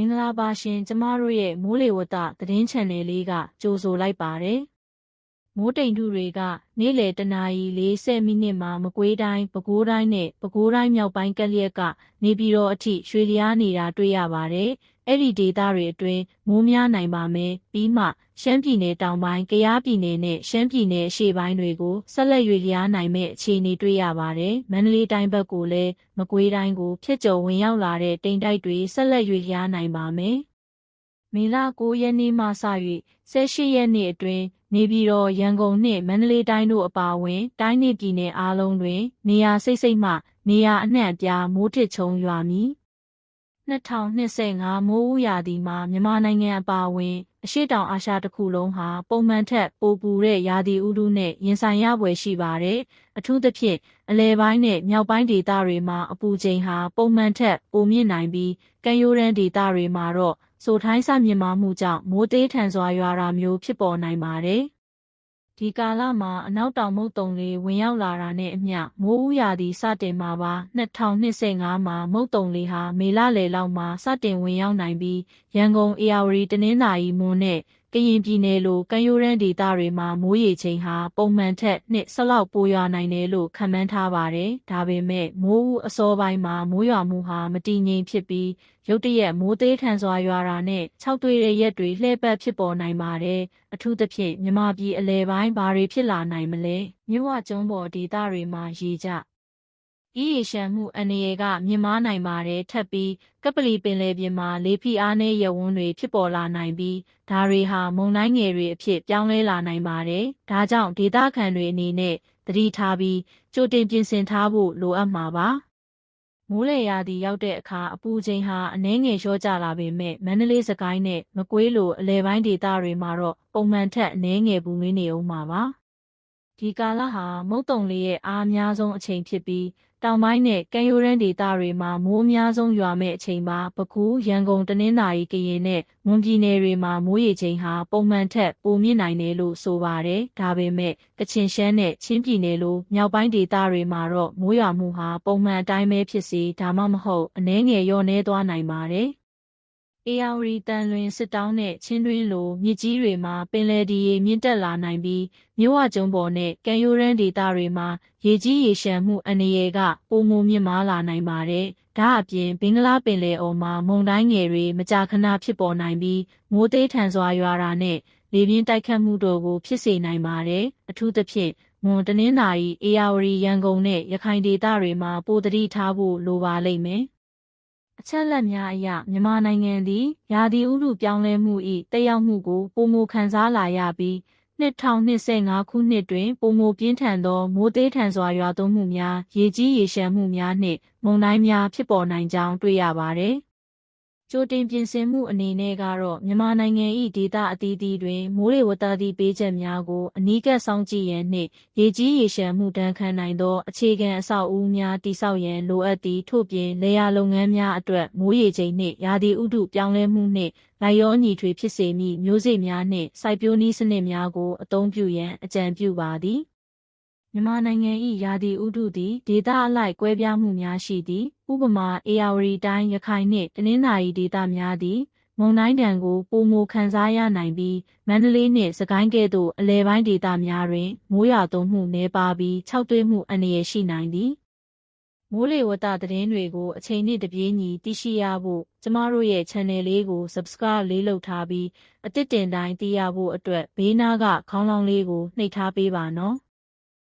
င်္ဂလာပါရှင်ကျမတို့ရဲ့မိုးလေဝသသတင်းချန်နယ်လေးကကြိုဆိုလိုက်ပါတယ်။ မိုးတိမ်ထုတွေက နေ့လယ်တနာရီ40မိနစ်မှာမကွေးတိုင်းပဲခူးတိုင်းနဲ့ပဲခူးတိုင်းမြောက်ပိုင်းကက်လျက်ကနေပြည်တော်အထိရွှေလျားနေတာတွေ့ရပါတယ်။အဲ့ဒီဒေသတွေအတွင်းမိုးများနိုင်ပါမယ်။ပြီးမှရှမ်းပြည်နယ်တောင်ပိုင်း၊ကယားပြည်နယ်နဲ့ရှမ်းပြည်နယ်အရှေ့ပိုင်းတွေကိုဆက်လက်ရွေလျားနိုင်မဲ့အခြေအနေတွေ့ရပါတယ်။မန္တလေးတိုင်းဘက်ကိုလည်းမကွေးတိုင်းကိုဖြစ်ကျော်ဝင်ရောက်လာတဲ့တိမ်တိုက်တွေဆက်လက်ရွေလျားနိုင်ပါမယ်။ မေလ9ရက်နေ့မှစ၍18ရက်နေ့အတွင်းနေပြည်တော်ရန်ကုန်နှင့်မန္တလေးတိုင်းတို့အပါအဝင် တိုင်းနှင့်ပြည်နယ်အားလုံးတွင် နေရာစိတ်စိတ်မှ နေရာအနှံ့အပြားမိုးထစ်ချုံရွာမည်2025မိုးဦးရာသီမှာမြန်မာနိုင်ငံအပါအဝင် အရှေ့တောင်အာရှတစ်ခုလုံးဟာပုံမှန်ထက်ပိုပူတဲ့ရာသီဥတုနဲ့ရင်ဆိုင်ရပွဲရှိပါတယ်။အထူးသဖြင့်အလဲပိုင်းနဲ့မြောက်ပိုင်းဒေသတွေမှာအပူချိန်ဟာပုံမှန်ထက်ပိုမြင့်နိုင်ပြီးကမ်းရိုးတန်းဒေသတွေမှာတော့ ဆိုထိုင်းဆမြင့်မားမှုကြောင့်မိုးသေးထန်စွာရွာတာမျိုးဖြစ်ပေါ်နိုင်ပါတယ်။ဒီကာလမှာအနောက်တောင်မုတ်တုံလေးဝင်ရောက်လာတာနဲ့အမျှမိုးဦးရာသီစတင်မှာပါ2025မှာမုတ်တုံလေးဟာမေလလယ်လောက်မှာစတင်ဝင်ရောက်နိုင်ပြီးရန်ကုန်အေရဝတီတနင်္သာရီမွန်နဲ့ ကရင်ပြည်နယ်လိုကမ်းရိုးတန်းဒေသတွေမှာမိုးရေချိန်ဟာပုံမှန်ထက်နှစ်ဆလောက်ပိုရွာနိုင်တယ်လို့ခန့်မှန်းထားပါတယ်။ဒါပေမဲ့မိုးဦးအစောပိုင်းမှာမိုးရွာမှုဟာမတည်ငြိမ်ဖြစ်ပြီးရုတ်တရက်မိုးသေးထန်စွာရွာတာနဲ့ခြောက်သွေးတဲ့ရက်တွေလှည့်ပတ်ဖြစ်ပေါ်နိုင်ပါတယ်။အထူးသဖြင့်မြမပြည်အလဲပိုင်းဘာတွေဖြစ်လာနိုင်မလဲ။မြဝကျုံးပေါ်ဒေသတွေမှာရေကြ ဤရေရှမ်းမှုအနေရကမြင်မာနိုင်ပါတယ်ထပ်ပြီးကပလီပင်လယ်ပြင်မှာလေဖိအားနည်းရဝန်းတွေဖြစ်ပေါ်လာနိုင်ပြီးဒါတွေဟာမုန်တိုင်းငယ်တွေအဖြစ်ပြောင်းလဲလာနိုင်ပါတယ်ဒါကြောင့်ဒေသခံတွေအနေနဲ့သတိထားပြီးကြိုတင်ပြင်ဆင်ထားဖို့လိုအပ်မှာပါမိုးလေရာသီရောက်တဲ့အခါအပူချိန်ဟာအနှဲငယ်လျော့ကျလာပေမဲ့မန္တလေးစကိုင်းနဲ့မကွေးလိုအလဲပိုင်းဒေသတွေမှာတော့ပုံမှန်ထက်အနှဲငယ်ပူနွေးနေအောင်ပါပါဒီကာလဟာမုတ်တုံလေးရဲ့အားအများဆုံးအချိန်ဖြစ်ပြီး တောင်ပိုင်းနဲ့ကမ်းရိုးတန်းဒေသတွေမှာမိုးအများဆုံးရွာမဲ့အချိန်မှာပဲခူးရန်ကုန်တနင်္သာရီကရင်နဲ့မွန်ပြည်နယ်တွေမှာမိုးရေချိန်ဟာပုံမှန်ထက်ပိုမြင့်နိုင်တယ်လို့ဆိုပါတယ်။ဒါပေမဲ့ကချင်ရှမ်းနဲ့ချင်းပြည်နယ်လိုမြောက်ပိုင်းဒေသတွေမှာတော့မိုးရွာမှုဟာပုံမှန်အတိုင်းပဲဖြစ်စီဒါမှမဟုတ်အနည်းငယ်လျော့နည်းသွားနိုင်ပါတယ်။ အေယာဝတီတန်လွင်စစ်တောင်းနဲ့ချင်းတွင်းလိုမြစ်ကြီးတွေမှာပင်လယ်ဒီရေမြင့်တက်လာနိုင်ပြီးမြို့ဝကျုံပေါ်နဲ့ကံရိုးရမ်းဒေသတွေမှာရေကြီးရေရှမ်းမှုအနေရကပုံမမြင့်မားလာနိုင်ပါတယ်။ဒါအပြင်ဘင်္ဂလားပင်လယ်အော်မှာမုန်တိုင်းငယ်တွေမကြာခဏဖြစ်ပေါ်နိုင်ပြီးမိုးသေးထန်စွာရွာတာနဲ့လေပြင်းတိုက်ခတ်မှုတို့ကိုဖြစ်စေနိုင်ပါတယ်။အထူးသဖြင့်မွန်တနင်္သာရီအေယာဝတီရန်ကုန်နဲ့ရခိုင်ဒေသတွေမှာပိုတတိထားဖို့လိုပါလိမ့်မယ်။ အချက်လက်များအရမြန်မာနိုင်ငံသည်ရာသီဥတုပြောင်းလဲမှု၏တက်ရောက်မှုကိုပုံမခံစားလာရပြီး2025ခုနှစ်တွင်ပုံမပြင်းထန်သောမိုးသေးထန်စွာရွာသွန်းမှုများရေကြီးရေရှမ်းမှုများနှင့်မုန်တိုင်းများဖြစ်ပေါ်နိုင်ကြောင်းတွေ့ရပါသည်။ ကြိုတင်ပြင်ဆင်မှုအနေနဲ့ကတော့မြန်မာနိုင်ငံ၏ဒေသအသီးသီးတွင်မိုးလေဝသသည့်ပေးချက်များကိုအနီးကပ်စောင့်ကြည့်ရန်နှင့်ရေကြီးရေရှမ်းမှုတန်းခံနိုင်သောအခြေခံအဆောက်အဦများတည်ဆောက်ရန်လိုအပ်သည့်ထို့ပြင်လေယာလုပ်ငန်းများအတွက်မိုးရေချိန်နှင့်ရာသီဥတုပြောင်းလဲမှုနှင့်လိုက်ရောညီထွေဖြစ်စေမည့်မျိုးစေ့များနှင့်စိုက်ပျိုးနည်းစနစ်များကိုအသုံးပြုရန်အကြံပြုပါသည် မြန်မာနိုင်ငံ၏ရာသီဥတုသည်ဒေသအလိုက်ကွဲပြားမှုများရှိသည်ဥပမာအေယာဝတီတိုင်းရခိုင်နှင့်တနင်္သာရီဒေသများသည်မုန်တိုင်းတံကိုပုံမခံစားရနိုင်ပြီးမန္တလေးနှင့်စကိုင်းကဲ့သို့အလဲပိုင်းဒေသများတွင်မိုးရွာသွန်းမှုနှဲပါပြီးခြောက်သွေးမှုအန္တရာယ်ရှိနိုင်သည်မိုးလေဝသသတင်းတွေကိုအချိန်နဲ့တပြေးညီသိရှိရဖို့ကျမတို့ရဲ့ channel လေးကို subscribe လေးလုပ်ထားပြီးအသစ်တင်တိုင်းသိရဖို့အတွက်ဘေးနားကခေါင်းလောင်းလေးကိုနှိပ်ထားပေးပါနော်။